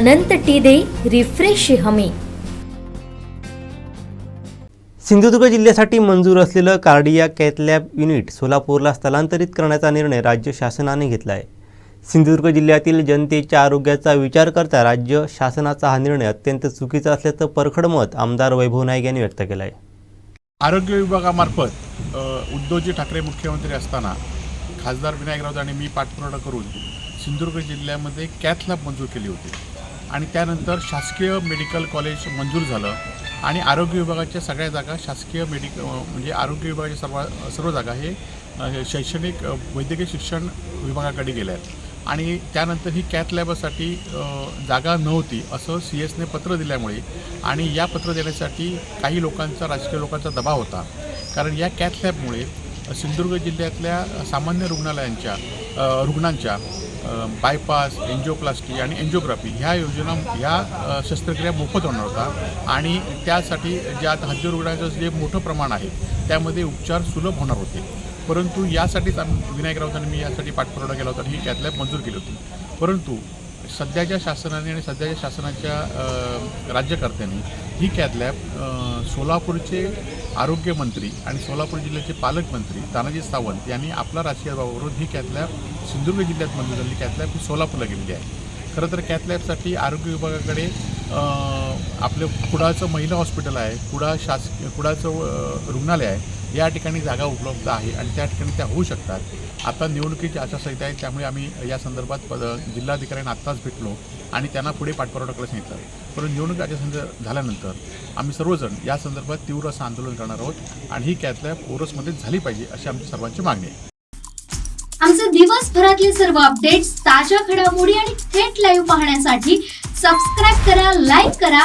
अनंत T refresh हमी. सिंधुदुर्ग जिल्ह्यासाठी मंजूर असलेलं कार्डिया कॅथलॅब युनिट सोलापूरला स्थलांतरित करण्याचा निर्णय राज्य शासनाने घेतला आहे सिंधुदुर्ग जिल्ह्यातील जनतेच्या आरोग्याचा विचार करता राज्य शासनाचा हा निर्णय अत्यंत चुकीचा असल्याचं परखड मत आमदार वैभव नाईक यांनी व्यक्त केलं आहे आरोग्य विभागामार्फत उद्धवजी ठाकरे मुख्यमंत्री असताना खासदार विनायक राऊत आणि मी पाठपुरावा करून सिंधुदुर्ग जिल्ह्यामध्ये कॅथ लॅब मंजूर केली होती. आणि त्यानंतर शासकीय मेडिकल कॉलेज मंजूर झालं. आणि आरोग्य विभागाच्या सगळ्या जागा शासकीय मेडिकल म्हणजे आरोग्य विभागाच्या सर्व सर्व जागा हे शैक्षणिक वैद्यकीय शिक्षण विभागाकडे गेल्या आहेत. आणि त्यानंतर ही कॅथ लॅबसाठी जागा नव्हती असं सी एसने पत्र दिल्यामुळे आणि या पत्र देण्यासाठी काही लोकांचा राजकीय लोकांचा दबाव होता. कारण या कॅथ लॅबमुळे सिंधुदुर्ग जिल्ह्यातल्या सामान्य रुग्णालयांच्या रुग्णांच्या बायपास एन्जिओप्लास्टी आणि एन्जिओग्राफी ह्या योजना ह्या शस्त्रक्रिया मोफत होणार होता. आणि त्यासाठी ज्या हद्दी रुग्णाचं जे मोठं प्रमाण आहे त्यामध्ये उपचार सुलभ होणार होते. परंतु यासाठीच आम्ही विनायक राऊतांनी मी यासाठी पाठपुरावा केला होता आणि ही कॅथ मंजूर केली होती. परंतु सध्याच्या शासनाने आणि सध्याच्या शासनाच्या राज्यकर्त्यांनी ही कॅथ लॅब सोलापूरचे आरोग्यमंत्री आणि सोलापूर जिल्ह्याचे पालकमंत्री तानाजी सावंत यांनी आपला राजकीय दबावावरून ही कॅथ लॅब सिंधुदुर्ग जिल्ह्यात मंजूर झालेली कॅथ लॅब ही सोलापूरला गेलेली आहे. खरं तर कॅथ लॅबसाठी आरोग्य विभागाकडे आपलं कुडाळचं महिला हॉस्पिटल आहे कुडाळ शासकीय कुडाळचं रुग्णालय आहे या ठिकाणी जागा उपलब्ध आहे आणि त्या ठिकाणी त्या होऊ शकतात. आता निवडणुकीची आचारसंहिता आहे त्यामुळे आम्ही या संदर्भात पद जिल्हाधिकाऱ्यांना आत्ताच भेटलो आणि त्यांना पुढे पाठपुरावा करायला सांगितलं. परंतु निवडणूक आचारसंहिता झाल्यानंतर आम्ही सर्वजण या संदर्भात तीव्र असं आंदोलन करणार आहोत आणि ही कॅथ लॅब झाली पाहिजे अशी आमची सर्वांची मागणी आहे. आमचे दिवसभरातले सर्व अपडेट्स ताज्या घडामोडी आणि थेट लाईव्ह पाहण्यासाठी सबस्क्राईब करा लाईक करा